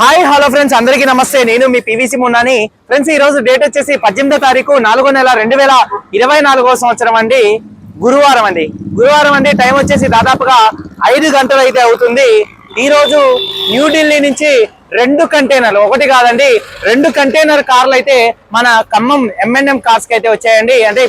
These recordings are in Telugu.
హాయ్ హలో ఫ్రెండ్స్ అందరికీ నమస్తే. నేను మీ పివిసి మున్నాని. ఫ్రెండ్స్ ఈ రోజు డేట్ వచ్చేసి పద్దెనిమిదో తారీఖు నాలుగో నెల రెండు వేల ఇరవై నాలుగో సంవత్సరం అండి. గురువారం అండి. గురువారం అండి టైం వచ్చేసి దాదాపుగా ఐదు గంటలు అయితే అవుతుంది. ఈ రోజు న్యూఢిల్లీ నుంచి రెండు కంటైనర్లు ఒకటి కాదండి రెండు కంటైనర్ కార్లు అయితే మన ఖమ్మం M&M ఎంఎన్ఎం కార్స్కి అయితే వచ్చాయండి. అంటే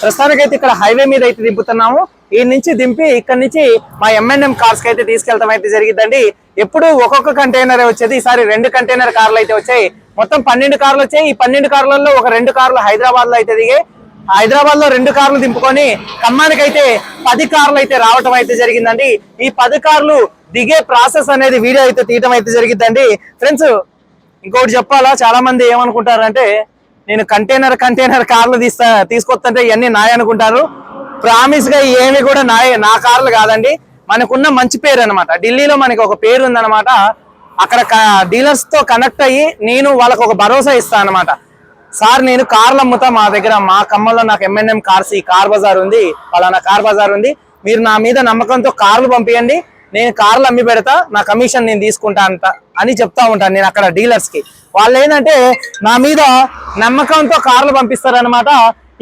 ప్రస్తుతానికి అయితే ఇక్కడ హైవే మీద అయితే దింపుతున్నాము. ఈ నుంచి దింపి ఇక్కడ నుంచి మా M&M ఎంఎన్ఎం కార్స్కి అయితే తీసుకెళ్తాం అయితే జరిగిందండి ఎప్పుడు ఒక్కొక్క కంటైనర్ వచ్చేది ఈసారి రెండు కంటైనర్ కార్లు అయితే వచ్చాయి. మొత్తం పన్నెండు కార్లు వచ్చాయి. ఈ పన్నెండు కార్లలో ఒక రెండు కార్లు హైదరాబాద్లో అయితే దిగాయి. హైదరాబాద్లో రెండు కార్లు దింపుకొని ఖమ్మానికి అయితే పది కార్లు అయితే రావటం అయితే జరిగిందండి. ఈ పది కార్లు దిగే ప్రాసెస్ అనేది వీడియో అయితే తీయటం అయితే జరిగిందండి ఫ్రెండ్స్ ఇంకొకటి చెప్పాలా? చాలా మంది ఏమనుకుంటారంటే నేను కంటైనర్ కంటైనర్ కార్లు తీస్తా తీసుకొస్తుంటే ఇవన్నీ నాయ అనుకుంటారు. ప్రామిస్గా ఏమి కూడా నాయ నా కార్లు కాదండి. మనకున్న మంచి పేరు అన్నమాట. ఢిల్లీలో మనకి ఒక పేరు ఉందన్నమాట. అక్కడ డీలర్స్తో కనెక్ట్ అయ్యి నేను వాళ్ళకు ఒక భరోసా ఇస్తాను అనమాట సార్ నేను కార్లు అమ్ముతా మా దగ్గర. మా ఖమ్మంలో నాకు ఎంఎన్ఎం కార్స్ ఈ కార్ బజార్ ఉంది. పలానా కార్ బజార్ ఉంది. మీరు నా మీద నమ్మకంతో కార్లు పంపించండి నేను కార్లు అమ్మి పెడతా నా కమిషన్ నేను తీసుకుంటా అంట అని చెప్తా ఉంటాను నేను అక్కడ డీలర్స్కి వాళ్ళు ఏంటంటే నా మీద నమ్మకంతో కార్లు పంపిస్తారనమాట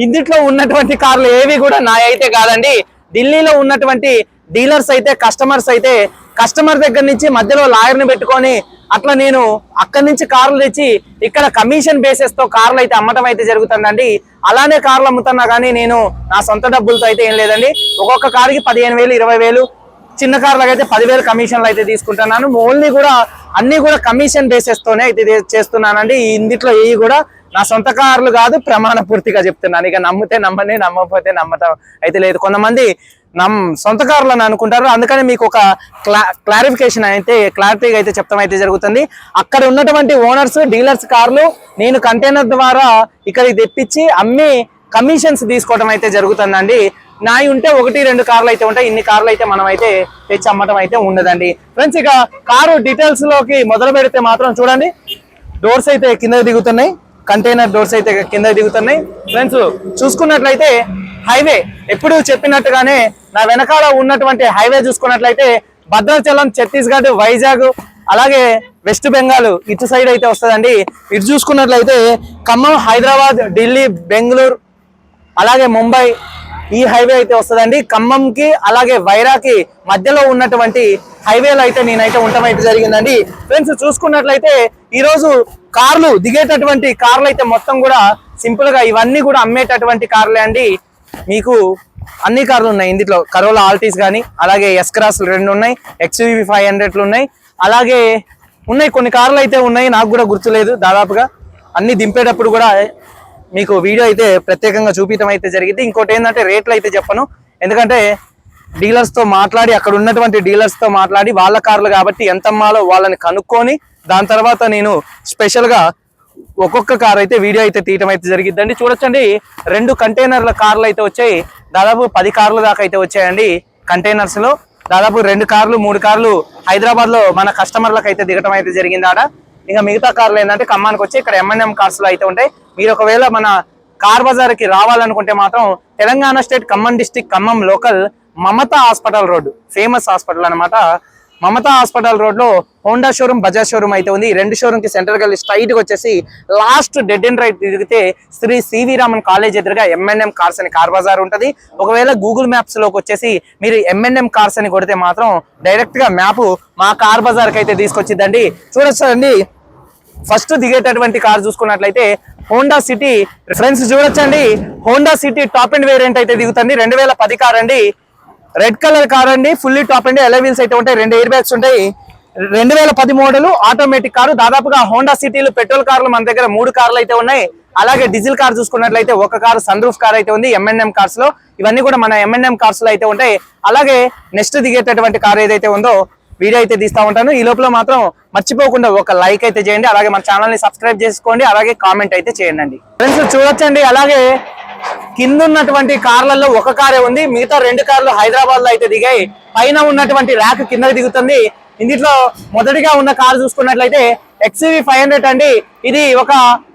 ఇందుట్లో ఉన్నటువంటి కార్లు ఏవి కూడా నా అయితే కాదండి. ఢిల్లీలో ఉన్నటువంటి డీలర్స్ అయితే కస్టమర్స్ అయితే కస్టమర్ దగ్గర నుంచి మధ్యలో లాయర్ని పెట్టుకొని అట్లా నేను అక్కడి నుంచి కార్లు తెచ్చి ఇక్కడ కమిషన్ బేసెస్తో కార్లు అయితే అమ్మటం అయితే జరుగుతుందండి. అలానే కార్లు అమ్ముతున్నా కానీ నేను నా సొంత డబ్బులతో అయితే ఏం లేదండి. ఒక్కొక్క కారుకి పదిహేను వేలు ఇరవై వేలు చిన్న కార్లకు అయితే పదివేలు కమిషన్లు అయితే తీసుకుంటున్నాను. ఓన్లీ కూడా అన్ని కూడా కమిషన్ బేసెస్ తోనే అయితే ఇది చేస్తున్నానండి. ఇందిట్లో ఏవి కూడా నా సొంత కార్లు కాదు ప్రమాణ పూర్తిగా చెప్తున్నాను. ఇక నమ్మితే నమ్మని నమ్మకపోతే నమ్మటం అయితే లేదు. కొంతమంది నమ్ సొంత కార్లు అని అనుకుంటారు. అందుకని మీకు ఒక క్లా క్లారిఫికేషన్ అయితే క్లారిటీగా అయితే చెప్తాం అయితే జరుగుతుంది. అక్కడ ఉన్నటువంటి ఓనర్స్ డీలర్స్ కార్లు నేను కంటైనర్ ద్వారా ఇక్కడికి తెప్పించి అమ్మి కమిషన్స్ తీసుకోవడం అయితే జరుగుతుందండి. నాయి ఉంటే ఒకటి రెండు కార్లు అయితే ఉంటాయి. ఇన్ని కార్లు అయితే మనం అయితే తెచ్చి అమ్మటం అయితే ఉండదండి. ఫ్రెండ్స్ ఇక కారు డీటెయిల్స్లోకి మొదలు పెడితే మాత్రం చూడండి. డోర్స్ అయితే కింద దిగుతున్నాయి. కంటైనర్ డోర్స్ అయితే కింద దిగుతున్నాయి. ఫ్రెండ్స్ చూసుకున్నట్లయితే హైవే ఎప్పుడు చెప్పినట్టుగానే నా వెనకాల ఉన్నటువంటి హైవే చూసుకున్నట్లయితే భద్రాచలం ఛత్తీస్గఢ్ వైజాగ్ అలాగే వెస్ట్ బెంగాల్ ఇటు సైడ్ అయితే వస్తుందండి. ఇటు చూసుకున్నట్లయితే ఖమ్మం హైదరాబాద్ ఢిల్లీ బెంగళూరు అలాగే ముంబై ఈ హైవే అయితే వస్తుందండి. ఖమ్మంకి అలాగే వైరాకి మధ్యలో ఉన్నటువంటి హైవేలో అయితే నేనైతే ఉండటం అయితే జరిగిందండి. ఫ్రెండ్స్ చూసుకున్నట్లయితే ఈరోజు కార్లు దిగేటటువంటి కార్లు అయితే మొత్తం కూడా సింపుల్గా ఇవన్నీ కూడా అమ్మేటటువంటి కార్లే అండి. మీకు అన్ని కార్లు ఉన్నాయి. ఇందులో కరోలా ఆల్టీస్ కానీ అలాగే ఎస్ క్రాస్ రెండు ఉన్నాయి ఎక్స్యూవి ఫైవ్ హండ్రెడ్లు ఉన్నాయి. అలాగే ఉన్నాయి కొన్ని కార్లు అయితే ఉన్నాయి నాకు కూడా గుర్తులేదు దాదాపుగా. అన్ని దింపేటప్పుడు కూడా మీకు వీడియో అయితే ప్రత్యేకంగా చూపించడం అయితే జరిగింది. ఇంకోటి ఏంటంటే రేట్లు అయితే చెప్పను. ఎందుకంటే డీలర్స్తో మాట్లాడి అక్కడ ఉన్నటువంటి డీలర్స్తో మాట్లాడి వాళ్ళ కార్లు కాబట్టి ఎంత అమ్మాలో వాళ్ళని కనుక్కొని దాని తర్వాత నేను స్పెషల్గా ఒక్కొక్క కార్ అయితే వీడియో అయితే తీయటం అయితే జరిగిద్దండి. చూడొచ్చండి రెండు కంటైనర్ల కార్లు అయితే వచ్చాయి. దాదాపు పది కార్లు దాకా అయితే వచ్చాయండి కంటైనర్స్లో. దాదాపు రెండు కార్లు మూడు కార్లు హైదరాబాద్లో మన కస్టమర్లకు అయితే దిగటం అయితే జరిగింది ఆడ. ఇంకా మిగతా కార్లు ఏంటంటే ఖమ్మానికి వచ్చి ఇక్కడ ఎంఎన్ఎం కార్స్లో అయితే ఉంటాయి. మీరు ఒకవేళ మన కార్ బజార్కి రావాలనుకుంటే మాత్రం Telangana state Khammam district Khammam local Mamata hospital road famous hospital అన్నమాట. మమతా హాస్పిటల్ రోడ్లో హోండా షోరూమ్ బజాజ్ షోరూమ్ అయితే ఉంది. ఈ రెండు షోరూమ్కి సెంటర్కి స్ట్రైట్గా వచ్చేసి లాస్ట్ డెడ్ అండ్ రైట్ తిరిగితే శ్రీ సివి రామన్ కాలేజ్ ఎదురుగా M&M M N M cars అని కార్ బజార్ ఉంటుంది. ఒకవేళ గూగుల్ మ్యాప్స్లోకి వచ్చేసి మీరు M&M ఎంఎన్ఎం కార్స్ అని కొడితే మాత్రం డైరెక్ట్గా మ్యాప్ మా కార్ బజార్కి అయితే తీసుకొచ్చిద్దండి. చూడొచ్చండి ఫస్ట్ దిగేటటువంటి కార్ చూసుకున్నట్లయితే హోండా సిటీ ఫ్రెండ్స్ చూడొచ్చండి. Honda City top end variant అయితే దిగుతుంది. రెండు వేల పది కార్ అండి. రెడ్ కలర్ కార్ అండి ఫుల్లీ టాప్ అండి. ఎలై వీల్స్ అయితే ఉంటాయి. రెండు ఎయిర్ బ్యాగ్స్ ఉంటాయి. రెండు వేల పది మోడల్ ఆటోమేటిక్ కారు. దాదాపుగా హోండా సిటీలు పెట్రోల్ కార్లు మన దగ్గర మూడు కార్లు అయితే ఉన్నాయి. అలాగే డీజిల్ కార్ చూసుకున్నట్లయితే ఒక కారు సన్ రూఫ్ కార్ అయితే ఉంది M&M ఎంఎన్ఎం కార్స్లో. ఇవన్నీ కూడా మన M&M ఎంఎన్ఎం కార్స్లో అయితే ఉంటాయి. అలాగే నెక్స్ట్ దిగేటటువంటి కార్ ఏదైతే ఉందో వీడియో అయితే తీస్తా ఉంటాను. ఈ లోపల మాత్రం మర్చిపోకుండా ఒక లైక్ అయితే చేయండి. అలాగే మన ఛానల్ని సబ్స్క్రైబ్ చేసుకోండి. అలాగే కామెంట్ అయితే చేయండి. ఫ్రెండ్స్ చూడొచ్చండి. అలాగే కింద ఉన్నటువంటి కార్లలో ఒక కారే ఉంది. మిగతా రెండు కార్లు హైదరాబాద్లో అయితే దిగాయి. పైన ఉన్నటువంటి ర్యాక్ కిందకి దిగుతుంది. ఇందులో మొదటిగా ఉన్న కారు చూసుకున్నట్లయితే ఎక్స్వి ఫైవ్ హండ్రెడ్ అండి. ఇది ఒక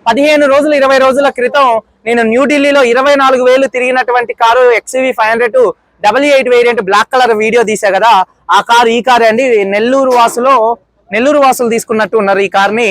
పదిహేను రోజులు ఇరవై రోజుల క్రితం నేను న్యూఢిల్లీలో ఇరవై నాలుగు వేలు తిరిగినటువంటి car XV five hundred double eight variant black colour video తీసా కదా. ఆ కార్ ఈ కారే అండి. నెల్లూరు వాసులో నెల్లూరు వాసులు తీసుకున్నట్టు ఉన్నారు ఈ కార్ని.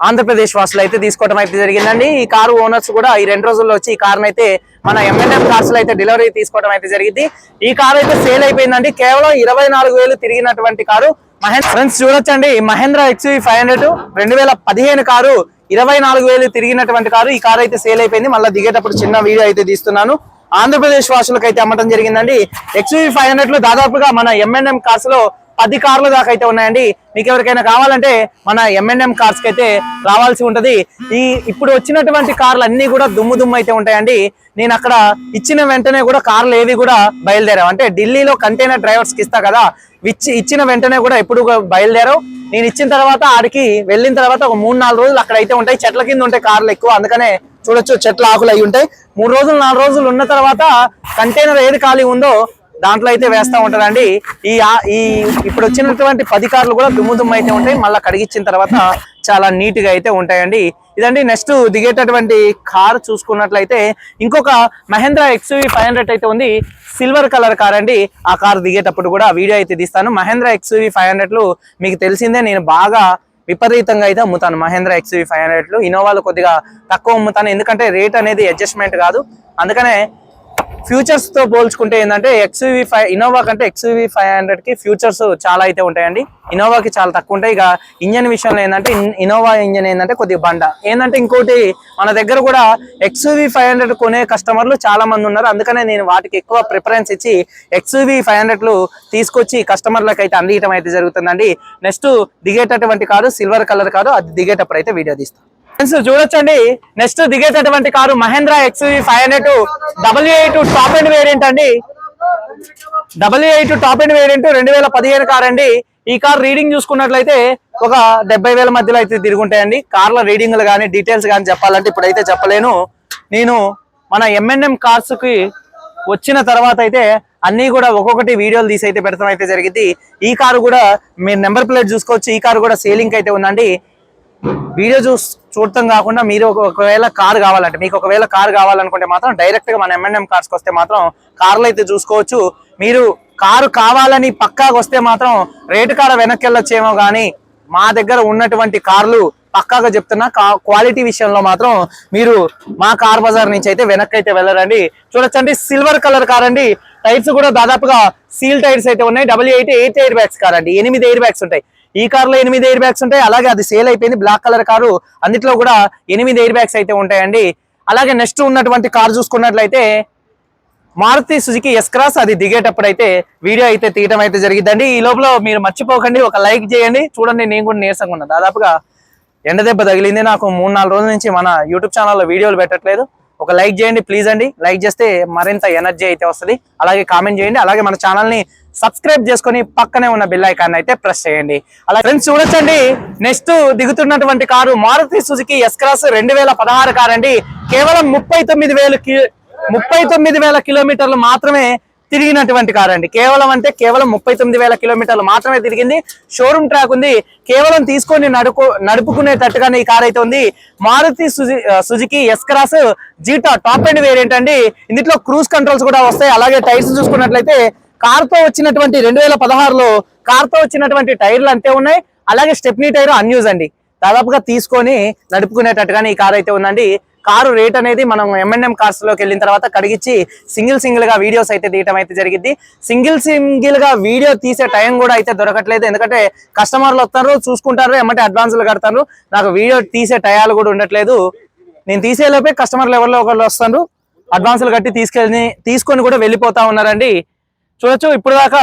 ఆంధ్రప్రదేశ్ వాసులు అయితే తీసుకోవడం అయితే జరిగిందండి. ఈ కారు ఓనర్స్ కూడా ఈ రెండు రోజుల్లో వచ్చి ఈ కార్ని అయితే మన ఎంఎన్ఎం కార్స్లో అయితే డెలివరీ తీసుకోవడం అయితే జరిగింది. ఈ కారు అయితే సేల్ అయిపోయిందండి. కేవలం ఇరవై నాలుగు వేలు తిరిగినటువంటి కారు. మహేంద్ర ఫ్రెండ్స్ చూడొచ్చండి. మహేంద్ర ఎక్స్వీ ఫైవ్ హండ్రెడ్ రెండు వేల పదిహేను కారు ఇరవై నాలుగు వేలు తిరిగినటువంటి కారు. ఈ కారు అయితే సేల్ అయిపోయింది. మళ్ళీ దిగేటప్పుడు చిన్న వీడియో అయితే తీస్తున్నాను. ఆంధ్రప్రదేశ్ వాసులకు అయితే అమ్మటం జరిగిందండి. ఎక్స్వీ ఫైవ్ హండ్రెడ్లో దాదాపుగా మన ఎంఎన్ఎం కార్స్లో పది కార్లు దాకా అయితే ఉన్నాయండి. మీకు ఎవరికైనా కావాలంటే మన M&M ఎంఎన్ఎం కార్స్కి అయితే రావాల్సి ఉంటది. ఈ ఇప్పుడు వచ్చినటువంటి కార్లు అన్ని కూడా దుమ్ము దుమ్ము అయితే ఉంటాయండి. నేను అక్కడ ఇచ్చిన వెంటనే కూడా కార్లు ఏవి కూడా బయలుదేరావు. అంటే ఢిల్లీలో కంటైనర్ డ్రైవర్స్కి ఇస్తా కదా ఇచ్చి ఇచ్చిన వెంటనే కూడా ఎప్పుడు బయలుదేరావు. నేను ఇచ్చిన తర్వాత ఆడికి వెళ్ళిన తర్వాత ఒక మూడు నాలుగు రోజులు అక్కడ అయితే ఉంటాయి. చెట్ల కింద ఉంటాయి కార్లు ఎక్కువ. అందుకనే చూడొచ్చు చెట్ల ఆకులు అయి ఉంటాయి. మూడు రోజులు నాలుగు రోజులు ఉన్న తర్వాత కంటైనర్ ఏది ఖాళీ ఉందో దాంట్లో అయితే వేస్తా ఉంటారండి. ఈ ఈ ఇప్పుడు వచ్చినటువంటి పది కార్లు కూడా దుమ్ము దుమ్ము అయితే ఉంటాయి. మళ్ళీ కడిగిచ్చిన తర్వాత చాలా నీట్గా అయితే ఉంటాయండి. ఇదండి నెక్స్ట్ దిగేటటువంటి కార్ చూసుకున్నట్లయితే ఇంకొక మహేంద్ర ఎక్స్యూవి ఫైవ్ హండ్రెడ్ అయితే ఉంది. సిల్వర్ కలర్ కార్ అండి. ఆ కార్ దిగేటప్పుడు కూడా వీడియో అయితే తీస్తాను. మహేంద్ర ఎక్స్యూవి ఫైవ్ హండ్రెడ్ మీకు తెలిసిందే నేను బాగా విపరీతంగా అయితే అమ్ముతాను మహేంద్ర ఎక్స్యూవి ఫైవ్ హండ్రెడ్ ఇన్నోవాలు కొద్దిగా తక్కువ అమ్ముతాను. ఎందుకంటే రేట్ అనేది అడ్జస్ట్మెంట్ కాదు. అందుకనే ఫ్యూచర్స్తో పోల్చుకుంటే ఏంటంటే ఎక్స్యూవి ఫైవ్ ఇన్నోవా కంటే ఎక్స్యూవి ఫైవ్ హండ్రెడ్కి ఫ్యూచర్స్ చాలా అయితే ఉంటాయండి. ఇన్నోవాకి చాలా తక్కువ ఉంటాయి. ఇక ఇంజన్ విషయంలో ఏంటంటే ఇన్నోవా ఇంజన్ ఏంటంటే కొద్దిగా బండ. ఏంటంటే ఇంకోటి మన దగ్గర కూడా ఎక్స్యూవి ఫైవ్ హండ్రెడ్ కొనే కస్టమర్లు చాలా మంది ఉన్నారు. అందుకనే నేను వాటికి ఎక్కువ ప్రిఫరెన్స్ ఇచ్చి ఎక్స్యూవి ఫైవ్ హండ్రెడ్లు తీసుకొచ్చి కస్టమర్లకు అయితే అందించడం అయితే జరుగుతుందండి. నెక్స్ట్ దిగేటటువంటి కారు సిల్వర్ కలర్ కారు అది దిగేటప్పుడు అయితే వీడియో తీస్తాను. ఫ్రెండ్స్ చూడొచ్చండి. Next దిగేటటువంటి car Mahindra XV five hundred W eight top end variant అండి. W eight top end variant రెండు వేల పదిహేను కార్ అండి. ఈ కార్ రీడింగ్ చూసుకున్నట్లయితే ఒక డెబ్బై వేల మధ్యలో అయితే తిరుగుంటాయండి కార్ల రీడింగ్లు కానీ డీటెయిల్స్ కానీ చెప్పాలంటే ఇప్పుడైతే చెప్పలేను. నేను మన ఎంఎన్ఎం కార్స్కి వచ్చిన తర్వాత అయితే అన్ని కూడా ఒక్కొక్కటి వీడియోలు తీసి అయితే పెడతాం అయితే జరిగింది. ఈ కారు కూడా మీరు నెంబర్ ప్లేట్ చూసుకోవచ్చు. ఈ కారు కూడా సేలింగ్ అయితే ఉందండి. వీడియో చూస్ చూడటం కాకుండా మీరు ఒకవేళ కార్ కావాలంటే మీకు ఒకవేళ కార్ కావాలనుకుంటే మాత్రం డైరెక్ట్గా మన M&M ఎంఎన్ఎం కార్స్కి వస్తే మాత్రం కార్లు అయితే చూసుకోవచ్చు. మీరు కారు కావాలని పక్కాగా వస్తే మాత్రం రేటు కాడ వెనక్కి వెళ్ళొచ్చేమో కానీ మా దగ్గర ఉన్నటువంటి కార్లు పక్కాగా చెప్తున్నా కా- క్వాలిటీ విషయంలో మాత్రం మీరు మా కార్ బజార్ నుంచి అయితే వెనక్కి అయితే వెళ్ళరండి. చూడొచ్చండి సిల్వర్ కలర్ కార్ అండి టైర్స్ కూడా దాదాపుగా సీల్ టైర్స్ అయితే ఉన్నాయి. W eight eight air bags car అండి ఎనిమిది ఎయిర్ బ్యాగ్స్ ఉంటాయి. ఈ కార్లో ఎనిమిది ఎయిర్ బ్యాగ్స్ ఉంటాయి. అలాగే అది సేల్ అయిపోయింది. Black colour car. అన్నిట్లో కూడా ఎనిమిది ఎయిర్ బ్యాగ్స్ అయితే ఉంటాయండి. అలాగే నెక్స్ట్ ఉన్నటువంటి కార్ చూసుకున్నట్లయితే మారుతి సుజుకి ఎస్ క్రాస్ అది దిగేటప్పుడు అయితే వీడియో అయితే తీయడం అయితే జరిగిందండి ఈ లోపల మీరు మర్చిపోకండి. ఒక లైక్ చేయండి. చూడండి నేను కూడా నీరసంగా ఉన్నా. దాదాపుగా ఎండ దెబ్బ తగిలింది. నాకు మూడు నాలుగు రోజుల నుంచి మన యూట్యూబ్ ఛానల్లో వీడియోలు పెట్టట్లేదు. ఒక లైక్ చేయండి ప్లీజ్ అండి. లైక్ చేస్తే మరింత ఎనర్జీ అయితే వస్తుంది. అలాగే కామెంట్ చేయండి. అలాగే మన ఛానల్ని సబ్స్క్రైబ్ చేసుకొని పక్కనే ఉన్న బెల్ ఐకాన్ అయితే ప్రెస్ చేయండి. అలా ఫ్రెండ్స్ చూడొచ్చండి. Next దిగుతున్నటువంటి car Maruti Suzuki S cross రెండు వేల పదహారు కార్ అండి కేవలం ముప్పై తొమ్మిది వేలు ముప్పై తొమ్మిది వేల కిలోమీటర్లు మాత్రమే తిరిగినటువంటి కార్ అండి కేవలం అంటే కేవలం ముప్పై తొమ్మిది వేల కిలోమీటర్లు మాత్రమే తిరిగింది. షోరూమ్ ట్రాక్ ఉంది. కేవలం తీసుకొని నడుపు నడుపుకునేటట్టుగానే ఈ కార్ అయితే ఉంది. Maruti Suzuki S cross Zeta top end variant అండి. ఇందులో క్రూజ్ కంట్రోల్స్ కూడా వస్తాయి. అలాగే టైర్స్ చూసుకున్నట్లయితే కార్తో వచ్చినటువంటి రెండు వేల పదహారులో కార్తో వచ్చినటువంటి టైర్లు అంతే ఉన్నాయి. అలాగే స్టెప్నీ టైర్ అన్యూజ్ అండి. దాదాపుగా తీసుకొని నడుపుకునేటట్టుగానే ఈ కార్ అయితే ఉందండి. కారు రేట్ అనేది మనం ఎంఎన్ఎం కార్స్లోకి వెళ్ళిన తర్వాత కడిగిచ్చి సింగిల్ సింగిల్గా వీడియోస్ అయితే తీయటం అయితే జరిగింది సింగిల్ సింగిల్గా వీడియో తీసే టైం కూడా అయితే దొరకట్లేదు. ఎందుకంటే కస్టమర్లు వస్తారు చూసుకుంటారు ఎమ్మటే అడ్వాన్సులు కడతారు. నాకు వీడియో తీసే టయాలు కూడా ఉండట్లేదు. నేను తీసే లోపే కస్టమర్లు ఎవరిలో ఒకళ్ళు వస్తారు అడ్వాన్సులు కట్టి తీసుకెళ్ళి తీసుకొని కూడా వెళ్ళిపోతా ఉన్నారండి. చూడొచ్చు ఇప్పుడు దాకా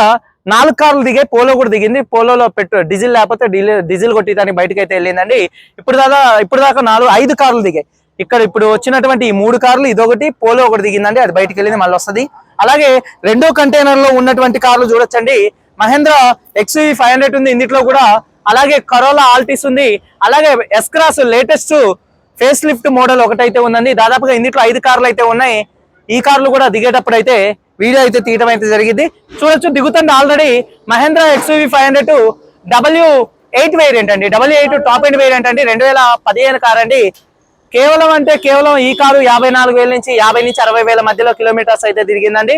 నాలుగు కార్లు దిగే పోలో కూడా దిగింది. పోలోలో పెట్టు డీజిల్ లేకపోతే డీజిల్ డీజిల్ కొట్టి దాన్ని బయటకు అయితే వెళ్ళిందండి. ఇప్పుడు దాకా ఇప్పుడు దాకా నాలుగు ఐదు కార్లు దిగాయి. ఇక్కడ ఇప్పుడు వచ్చినటువంటి ఈ మూడు కార్లు ఇదొకటి పోలో ఒకటి దిగిందండి. అది బయటకు వెళ్ళింది మళ్ళీ వస్తుంది. అలాగే రెండో కంటైనర్లో ఉన్నటువంటి కార్లు చూడొచ్చండి. మహేంద్ర ఎక్స్వీ ఫైవ్ హండ్రెడ్ ఉంది ఇందులో కూడా. అలాగే కరోలా ఆల్టీస్ ఉంది. అలాగే S cross latest face lift model ఒకటైతే ఉందండి. దాదాపుగా ఇందులో ఐదు కార్లు అయితే ఉన్నాయి. ఈ కార్లు కూడా దిగేటప్పుడు అయితే వీడియో అయితే తీయటం అయితే జరిగింది. చూడొచ్చు దిగుతుంది already Mahindra XUV five hundred W eight variant అండి. W eight top end variant అండి. రెండు వేల పదిహేను కార్ అండి. కేవలం అంటే కేవలం ఈ కారు యాభై నాలుగు వేల నుంచి యాభై నుంచి అరవై వేల మధ్యలో కిలోమీటర్స్ అయితే తిరిగిందండి.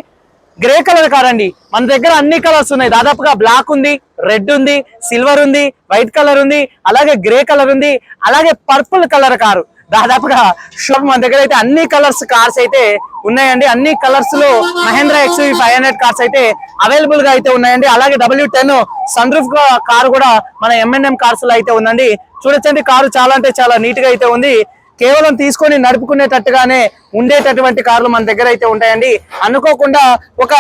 గ్రే కలర్ కార్ అండి. మన దగ్గర అన్ని కలర్స్ ఉన్నాయి. దాదాపుగా బ్లాక్ ఉంది రెడ్ ఉంది సిల్వర్ ఉంది వైట్ కలర్ ఉంది అలాగే గ్రే కలర్ ఉంది అలాగే పర్పుల్ కలర్ కారు. దాదాపుగా షోరూమ్ మన దగ్గర అయితే అన్ని కలర్స్ కార్స్ అయితే ఉన్నాయండి. అన్ని కలర్స్లో Mahindra XV five hundred cars అయితే అవైలబుల్గా అయితే ఉన్నాయండి. అలాగే W ten sunroof car car కూడా మన ఎంఎన్ఎం కార్స్లో అయితే ఉందండి. చూడొచ్చండి కారు చాలా అంటే చాలా నీట్గా అయితే ఉంది. కేవలం తీసుకొని నడుపుకునేటట్టుగానే ఉండేటటువంటి కార్లు మన దగ్గర అయితే ఉంటాయండి. అనుకోకుండా ఒక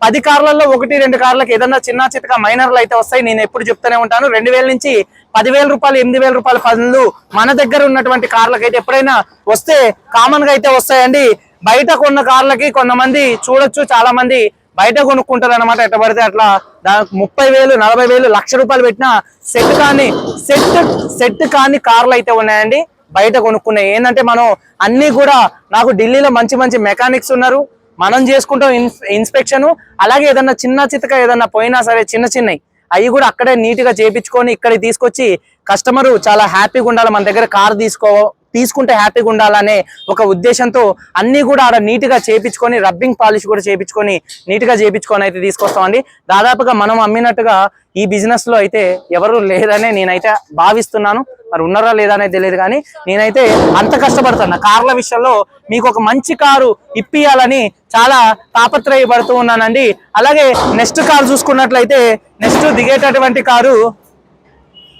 పది కార్లలో ఒకటి రెండు కార్లకు ఏదన్నా చిన్న చితక మైనర్లు అయితే వస్తాయి. నేను ఎప్పుడు చెప్తూనే ఉంటాను. రెండు వేల నుంచి పదివేల రూపాయలు ఎనిమిది వేల రూపాయల పనులు మన దగ్గర ఉన్నటువంటి కార్లకు అయితే ఎప్పుడైనా వస్తే కామన్గా అయితే వస్తాయండి. బయట కొన్న కార్లకి కొంతమంది చూడొచ్చు చాలా మంది బయట కొనుక్కుంటారు అనమాట ఎట్లా పడితే అట్లా. దానికి ముప్పై వేలు నలభై వేలు లక్ష రూపాయలు పెట్టిన సెట్ కాని సెట్ సెట్ కాని కార్లు అయితే ఉన్నాయండి. బయట కొనుక్కున్నాయి ఏంటంటే మనం అన్ని కూడా నాకు ఢిల్లీలో మంచి మంచి మెకానిక్స్ ఉన్నారు. మనం చేసుకుంటాం ఇన్స్- ఇన్స్పెక్షన్ అలాగే ఏదన్నా చిన్న చితక ఏదన్నా పోయినా సరే చిన్న చిన్నవి అవి కూడా అక్కడే నీట్గా చేపించుకొని ఇక్కడికి తీసుకొచ్చి కస్టమర్ చాలా హ్యాపీగా ఉండాలి. మన దగ్గర కార్ తీసుకో తీసుకుంటే హ్యాపీగా ఉండాలనే ఒక ఉద్దేశంతో అన్ని కూడా ఆడ నీట్గా చేపించుకొని రబ్బింగ్ పాలిష్ కూడా చేపించుకొని నీట్గా చేపించుకొని అయితే తీసుకొస్తామండి దాదాపుగా మనం అమ్మినట్టుగా ఈ బిజినెస్లో అయితే ఎవరు లేరనే నేనైతే భావిస్తున్నాను. మరి ఉన్నారా లేదా అనేది తెలియదు కానీ నేనైతే అంత కష్టపడుతున్నా కార్ల విషయంలో మీకు ఒక మంచి కారు ఇప్పియాలని చాలా తాపత్రయపడుతూ ఉన్నానండి. అలాగే నెక్స్ట్ కారు చూసుకున్నట్లయితే నెక్స్ట్ దిగేటటువంటి కారు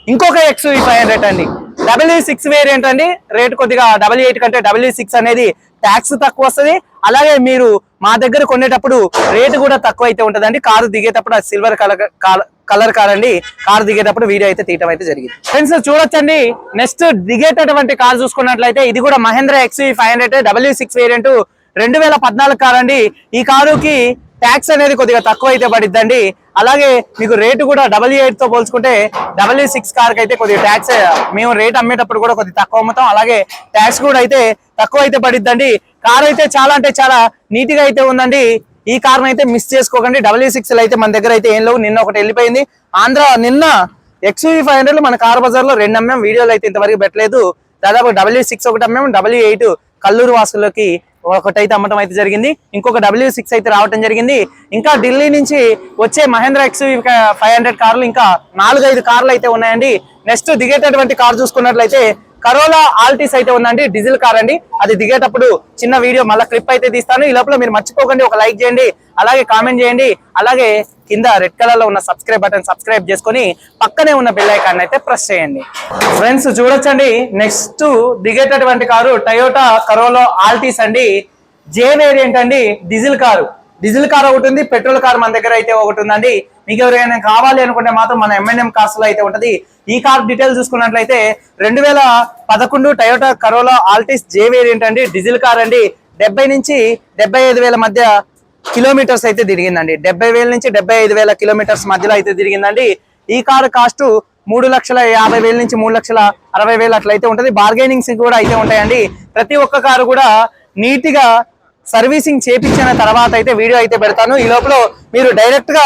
ఇంకొక ఎక్స్ ఫైవ్ హండ్రెడ్ అండి. డబ్ల్యూ సిక్స్ వేరియంట్ అండి. రేట్ కొద్దిగా డబ్ల్యూ ఎయిట్ e కంటే డబ్ల్యూ సిక్స్ e అనేది ట్యాక్స్ తక్కువ వస్తుంది. అలాగే మీరు మా దగ్గర కొనేటప్పుడు రేటు కూడా తక్కువ అయితే ఉంటుందండి. కారు దిగేటప్పుడు సిల్వర్ కలర్ కలర్ కార్ అండి కారు దిగేటప్పుడు వీడియో అయితే తీయటం అయితే జరిగింది. ఫ్రెండ్స్ చూడొచ్చండి. నెక్స్ట్ దిగేటటువంటి కార్ చూసుకున్నట్లయితే ఇది కూడా Mahindra XV five hundred W six variant రెండు వేల పద్నాలుగు కార్ అండి ఈ కారుకి ట్యాక్స్ అనేది కొద్దిగా తక్కువ అయితే పడిద్దండి. అలాగే మీకు రేటు కూడా డబల్ ఎయిట్తో పోల్చుకుంటే డబల్ సిక్స్ కార్ అయితే కొద్దిగా ట్యాక్స్ మేము రేట్ అమ్మేటప్పుడు కూడా కొద్దిగా తక్కువ అమ్ముతాం. అలాగే ట్యాక్స్ కూడా అయితే తక్కువ అయితే పడిద్దండి. కార్ అయితే చాలా అంటే చాలా నీట్గా అయితే ఉందండి. ఈ కార్ అయితే మిస్ చేసుకోకండి. డబల్ సిక్స్ అయితే మన దగ్గర అయితే ఏం లేవు. నిన్న ఒకటి వెళ్ళిపోయింది. ఆంధ్ర నిన్న ఎక్స్యూవీ ఫైవ్ హండ్రెడ్ మన కార్ బజార్లో రెండు అమ్మాం. వీడియోలు అయితే ఇంతవరకు పెట్టలేదు. దాదాపు డబ్ల్యూ సిక్స్ ఒకటి అమ్మాం. డబ్ల్యూ ఎయిట్ కల్లూరు వాసులకి ఒకటి అయితే అమ్మటం అయితే జరిగింది. ఇంకొక డబ్ల్యూ సిక్స్ అయితే రావటం జరిగింది. ఇంకా ఢిల్లీ నుంచి వచ్చే మహేంద్ర ఎక్స్ ఫైవ్ హండ్రెడ్ కార్లు ఇంకా నాలుగైదు కార్లు అయితే ఉన్నాయండి. నెక్స్ట్ దిగేటటువంటి కార్ చూసుకున్నట్లయితే కరోలా ఆల్టీస్ అయితే ఉందండి డీజిల్ కార్ అండి. అది దిగేటప్పుడు చిన్న వీడియో మళ్ళీ క్లిప్ అయితే తీస్తాను. ఈ లోపల మీరు మర్చిపోకండి ఒక లైక్ చేయండి అలాగే కామెంట్ చేయండి. అలాగే కింద రెడ్ కలర్లో ఉన్న సబ్స్క్రైబ్ బటన్ సబ్స్క్రైబ్ చేసుకొని పక్కనే ఉన్న బెల్ ఐకాన్ అయితే ప్రెస్ చేయండి. ఫ్రెండ్స్ చూడొచ్చండి నెక్స్ట్ దిగేటటువంటి కారు టయోటా కరోలో ఆల్టీస్ అండి. జే వేరియంట్ అండి డీజిల్ కారు డీజిల్ కార్ ఒకటి ఉంది పెట్రోల్ కార్ మన దగ్గర అయితే ఒకటి ఉందండి. మీకు ఎవరైనా కావాలి అనుకుంటే మాత్రం మన M&M ఎంఎన్ఎం కార్స్లో అయితే ఉంటది. ఈ కార్ డీటెయిల్స్ చూసుకున్నట్లయితే రెండు వేల పదకొండు Toyota Corolla Altis J variant అండి డీజిల్ కార్ అండి. డెబ్బై నుంచి డెబ్బై ఐదు వేల మధ్య కిలోమీటర్స్ అయితే తిరిగిందండి. డెబ్బై వేల నుంచి డెబ్బై ఐదు వేల కిలోమీటర్స్ మధ్యలో అయితే తిరిగిందండి. ఈ కారు కాస్ట్ మూడు లక్షల యాభై వేల నుంచి మూడు లక్షల అరవై వేలు అట్లయితే ఉంటుంది. బార్గెనింగ్స్ కూడా అయితే ఉంటాయండి. ప్రతి ఒక్క కారు కూడా నీట్గా సర్వీసింగ్ చేపించిన తర్వాత అయితే వీడియో అయితే పెడతాను. ఈ లోపల మీరు డైరెక్ట్గా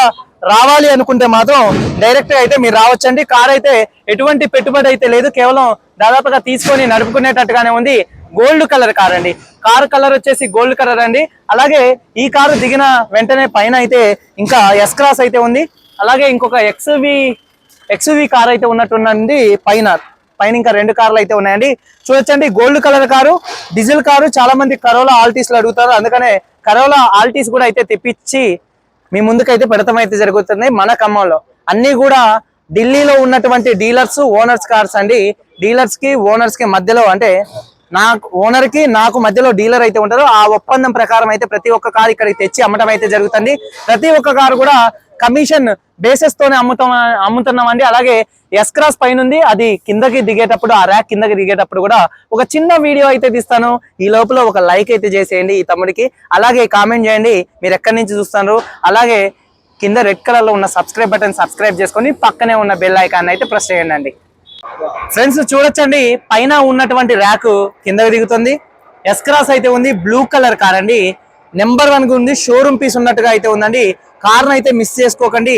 రావాలి అనుకుంటే మాత్రం డైరెక్ట్గా అయితే మీరు రావచ్చండి. కార్ అయితే ఎటువంటి పెట్టుబడి అయితే లేదు. కేవలం దాదాపుగా తీసుకొని నడుపుకునేటట్టుగానే ఉంది. గోల్డ్ కలర్ కార్ అండి. కార్ కలర్ వచ్చేసి గోల్డ్ కలర్ అండి. అలాగే ఈ కారు దిగిన వెంటనే పైన అయితే ఇంకా ఎస్ క్రాస్ అయితే ఉంది. అలాగే ఇంకొక ఎక్స్వి ఎక్స్వి కార్ అయితే ఉన్నట్టుందండి పైన. పైన ఇంకా రెండు కార్లు అయితే ఉన్నాయండి. చూడొచ్చండి gold colour car diesel car చాలా మంది కరోలా ఆల్టీస్లో అడుగుతారు. అందుకనే కరోలా ఆల్టీస్ కూడా అయితే తెప్పించి మీ ముందుకైతే పెడతాం అయితే జరుగుతుంది మన ఖమ్మంలో. అన్ని కూడా ఢిల్లీలో ఉన్నటువంటి డీలర్స్ ఓనర్స్ కార్స్ అండి. డీలర్స్కి ఓనర్స్కి మధ్యలో అంటే నాకు ఓనర్కి నాకు మధ్యలో డీలర్ అయితే ఉంటారు. ఆ ఒప్పందం ప్రకారం అయితే ప్రతి ఒక్క కారు ఇక్కడికి తెచ్చి అమ్మటం అయితే జరుగుతుంది. ప్రతి ఒక్క కారు కూడా కమిషన్ బేసెస్ తోనే అమ్ముతాం అమ్ముతున్నామండి. అలాగే ఎస్ క్రాస్ పైన ఉంది అది కిందకి దిగేటప్పుడు ఆ ర్యాక్ కిందకి దిగేటప్పుడు కూడా ఒక చిన్న వీడియో అయితే తీస్తాను. ఈ లోపల ఒక లైక్ అయితే చేసేయండి ఈ తమ్ముడికి. అలాగే కామెంట్ చేయండి. మీరు ఎక్కడి నుంచి చూస్తున్నారు? అలాగే కింద రెడ్ కలర్లో ఉన్న సబ్స్క్రైబ్ బటన్ సబ్స్క్రైబ్ చేసుకొని పక్కనే ఉన్న బెల్ ఐకాన్ అయితే ప్రెస్ చేయండి అండి. ఫ్రెండ్స్ చూడొచ్చండి. పైన ఉన్నటువంటి ర్యాక్ కిందకి దిగుతుంది. ఎస్ క్రాస్ అయితే ఉంది. బ్లూ కలర్ కార్ అండి. నెంబర్ వన్గా ఉంది షోరూమ్ పీస్ ఉన్నట్టుగా అయితే ఉందండి. కార్ను అయితే మిస్ చేసుకోకండి.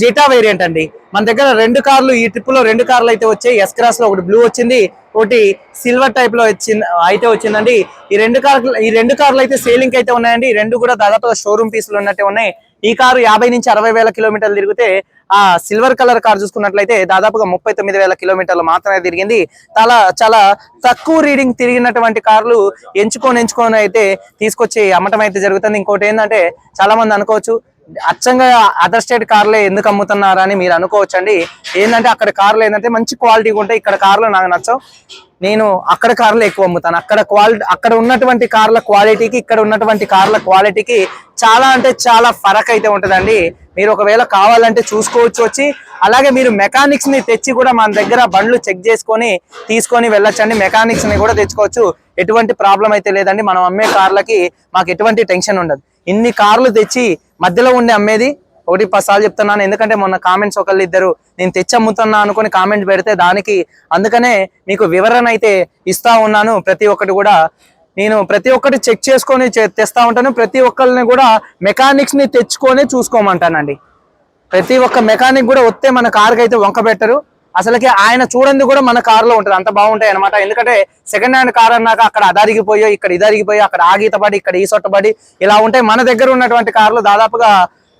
జిటా వేరియంట్ అండి. మన దగ్గర రెండు కార్లు ఈ ట్రిప్లో రెండు కార్లు అయితే వచ్చాయి. ఎస్ క్రాస్లో ఒకటి బ్లూ వచ్చింది ఒకటి సిల్వర్ టైప్లో వచ్చింది అయితే వచ్చిందండి. ఈ రెండు కార్లు ఈ రెండు కార్లు అయితే సేలింగ్ అయితే ఉన్నాయండి. ఈ రెండు కూడా దాదాపుగా షోరూమ్ పీసులు ఉన్నట్టే ఉన్నాయి. ఈ కారు యాభై నుంచి అరవై వేల కిలోమీటర్లు తిరిగితే ఆ సిల్వర్ కలర్ కార్ చూసుకున్నట్లయితే దాదాపుగా ముప్పై తొమ్మిది వేల కిలోమీటర్లు మాత్రమే తిరిగింది. చాలా చాలా తక్కువ రీడింగ్ తిరిగినటువంటి కార్లు ఎంచుకొని ఎంచుకొని అయితే తీసుకొచ్చి అమ్మటం అయితే జరుగుతుంది. ఇంకోటి ఏంటంటే చాలా మంది అనుకోవచ్చు అచ్చంగా అదర్ స్టేట్ కార్లే ఎందుకు అమ్ముతున్నారా అని మీరు అనుకోవచ్చండి. ఏంటంటే అక్కడ కార్లు ఏంటంటే మంచి క్వాలిటీగా ఉంటాయి ఇక్కడ కార్లు నాకు నచ్చవు. నేను అక్కడ కార్లు ఎక్కువ అమ్ముతాను. అక్కడ క్వాలిటీ అక్కడ ఉన్నటువంటి కార్ల క్వాలిటీకి ఇక్కడ ఉన్నటువంటి కార్ల క్వాలిటీకి చాలా అంటే చాలా ఫరక్ అయితే ఉంటుందండి. మీరు ఒకవేళ కావాలంటే చూసుకోవచ్చు వచ్చి అలాగే మీరు మెకానిక్స్ని తెచ్చి కూడా మన దగ్గర బండ్లు చెక్ చేసుకొని తీసుకొని వెళ్ళొచ్చండి. మెకానిక్స్ని కూడా తెచ్చుకోవచ్చు. ఎటువంటి ప్రాబ్లం అయితే లేదండి. మనం అమ్మే కార్లకి మాకు ఎటువంటి టెన్షన్ ఉండదు. ఇన్ని కార్లు తెచ్చి మధ్యలో ఉండి అమ్మేది? ఒకటి పది చెప్తున్నాను. ఎందుకంటే మొన్న కామెంట్స్ ఒకళ్ళు ఇద్దరు నేను తెచ్చి అమ్ముతున్నా అనుకుని కామెంట్ పెడితే దానికి అందుకనే మీకు వివరణ అయితే ఇస్తా ఉన్నాను ప్రతి ఒక్కటి కూడా. నేను ప్రతి ఒక్కటి చెక్ చేసుకొని చే- తెస్తా ఉంటాను. ప్రతి ఒక్కరిని కూడా మెకానిక్స్ని తెచ్చుకొని చూసుకోమంటానండి. ప్రతి ఒక్క మెకానిక్ కూడా వస్తే మన కార్కి అయితే వంక పెట్టరు. అసలుకి ఆయన చూడండి కూడా మన కారులో ఉంటుంది. అంత బాగుంటాయి అనమాట ఎందుకంటే సెకండ్ హ్యాండ్ కార్ అన్నాక అక్కడ అదరిగిపోయో ఇక్కడ ఇదరిగిపోయో అక్కడ ఆగితపడి ఇక్కడ ఈ సొట్టబడి ఇలా ఉంటాయి. మన దగ్గర ఉన్నటువంటి కార్లు దాదాపుగా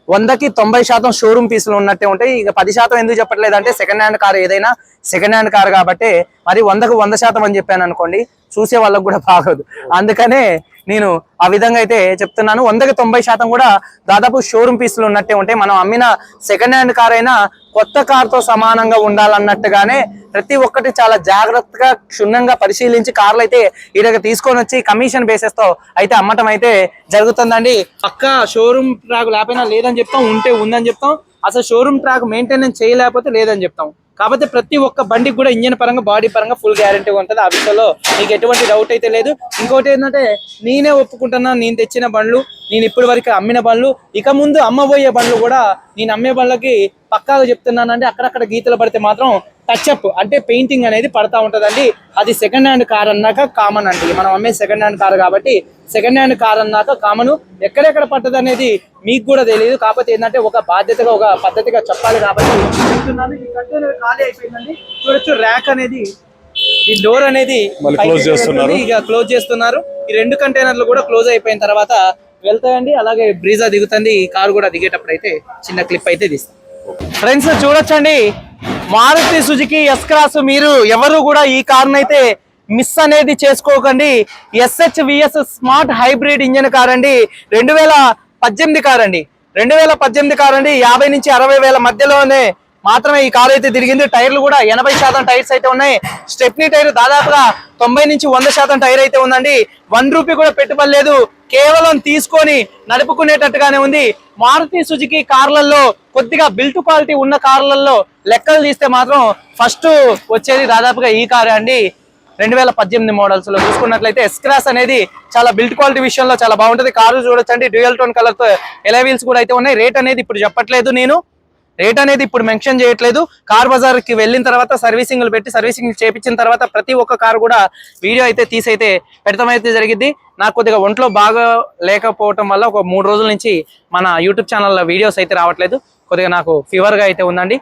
వందకి తొంభై శాతం షోరూమ్ పీసులు ఉన్నట్టే ఉంటాయి. ఇక పది శాతం ఎందుకు చెప్పట్లేదు అంటే సెకండ్ హ్యాండ్ కార్ ఏదైనా సెకండ్ హ్యాండ్ కార్ కాబట్టి మరి వందకు వంద శాతం అని చెప్పాను అనుకోండి చూసే వాళ్ళకు కూడా బాగోదు. అందుకనే నేను ఆ విధంగా అయితే చెప్తున్నాను. వందకి తొంభై శాతం కూడా దాదాపు షోరూమ్ పీసులు ఉన్నట్టే ఉంటాయి. మనం అమ్మిన సెకండ్ హ్యాండ్ కార్ అయినా కొత్త కార్తో సమానంగా ఉండాలన్నట్టుగానే ప్రతి ఒక్కటి చాలా జాగ్రత్తగా క్షుణ్ణంగా పరిశీలించి కార్లు అయితే ఈడగా తీసుకొని వచ్చి కమిషన్ బేసెస్తో అయితే అమ్మటం అయితే జరుగుతుందండి. పక్క షోరూమ్ ట్రాక్ లేకపోయినా లేదని చెప్తాం ఉంటే ఉందని చెప్తాం. అసలు షోరూమ్ ట్రాక్ మెయింటెనెన్స్ చేయలేకపోతే లేదని చెప్తాం. కాబట్టి ప్రతి ఒక్క బండికి కూడా ఇంజన్ పరంగా బాడీ పరంగా ఫుల్ గ్యారంటీ ఉంటుంది. ఆ విషయంలో నీకు ఎటువంటి డౌట్ అయితే లేదు. ఇంకోటి ఏంటంటే నేనే ఒప్పుకుంటున్నా నేను తెచ్చిన బండ్లు నేను ఇప్పటి వరకు అమ్మిన బండ్లు ఇక ముందు అమ్మబోయే బండ్లు కూడా నేను అమ్మే బండ్లకి పక్కాగా చెప్తున్నానండి అక్కడక్కడ గీతలు పడితే మాత్రం టచ్అప్ అంటే పెయింటింగ్ అనేది పడతా ఉంటదండి. అది సెకండ్ హ్యాండ్ కార్ అన్నాక కామన్ అండి. మనం అమ్మే సెకండ్ హ్యాండ్ కార్ కాబట్టి సెకండ్ హ్యాండ్ కార్ అన్నాక కామన్ ఎక్కడెక్కడ పట్టదు అనేది మీకు కూడా తెలియదు. కాకపోతే ఏంటంటే ఒక బాధ్యతగా ఒక పద్ధతిగా చెప్పాలి కాబట్టి చెప్తున్నాను. ఈ కంటైనర్ ఖాళీ అయిపోయిందండి. చూడొచ్చు ర్యాక్ అనేది ఈ డోర్ అనేది close చేస్తున్నారు. ఇక క్లోజ్ చేస్తున్నారు. ఈ రెండు కంటైనర్లు కూడా క్లోజ్ అయిపోయిన తర్వాత వెళ్తాయండి. అలాగే బ్రీజా దిగుతుంది. ఈ కారు కూడా దిగేటప్పుడు అయితే చిన్న క్లిప్ అయితే తీస్తాం. ఫ్రెండ్స్ చూడొచ్చండి. మారుతి సుజుకి ఎస్ క్రాస్ మీరు ఎవరు కూడా ఈ కారును అయితే మిస్ అనేది చేసుకోకండి. SH VS smart hybrid engine car అండి రెండు వేల పద్దెనిమిది కార్ అండి రెండు వేల పద్దెనిమిది కార్ అండి యాభై నుంచి అరవై వేల మధ్యలోనే మాత్రమే ఈ కారు అయితే తిరిగింది. టైర్లు కూడా ఎనభై శాతం టైర్స్ అయితే ఉన్నాయి. స్టెప్నీ టైర్ దాదాపుగా తొంభై నుంచి వంద శాతం టైర్ అయితే ఉందండి. వన్ రూపీ కూడా పెట్టుబడి లేదు. కేవలం తీసుకొని నడుపుకునేటట్టుగానే ఉంది. మారుతి సుజుకి కార్లలో కొద్దిగా బిల్ట్ క్వాలిటీ ఉన్న కార్లలో లెక్కలు తీస్తే మాత్రం ఫస్ట్ వచ్చేది దాదాపుగా ఈ కారే అండి. రెండు వేల పద్దెనిమిది మోడల్స్లో చూసుకున్నట్లయితే ఎస్క్రాస్ అనేది చాలా బిల్ట్ క్వాలిటీ విషయంలో చాలా బాగుంటుంది. కారు చూడొచ్చండి. డ్యూయల్ టోన్ కలర్తో ఎలవీల్స్ కూడా అయితే ఉన్నాయి. రేట్ అనేది ఇప్పుడు చెప్పట్లేదు నేను. రేట్ అనేది ఇప్పుడు మెన్షన్ చేయట్లేదు. కార్ బజార్కి వెళ్ళిన తర్వాత సర్వీసింగ్ పెట్టి సర్వీసింగ్ చేపించిన తర్వాత ప్రతి ఒక్క కారు కూడా వీడియో అయితే తీసైతే పెడతామైతే అయితే జరిగింది నాకు కొద్దిగా ఒంట్లో బాగా లేకపోవటం వల్ల ఒక మూడు రోజుల నుంచి మన యూట్యూబ్ ఛానల్లో వీడియోస్ అయితే రావట్లేదు. కొద్దిగా నాకు ఫీవర్గా అయితే ఉందండి.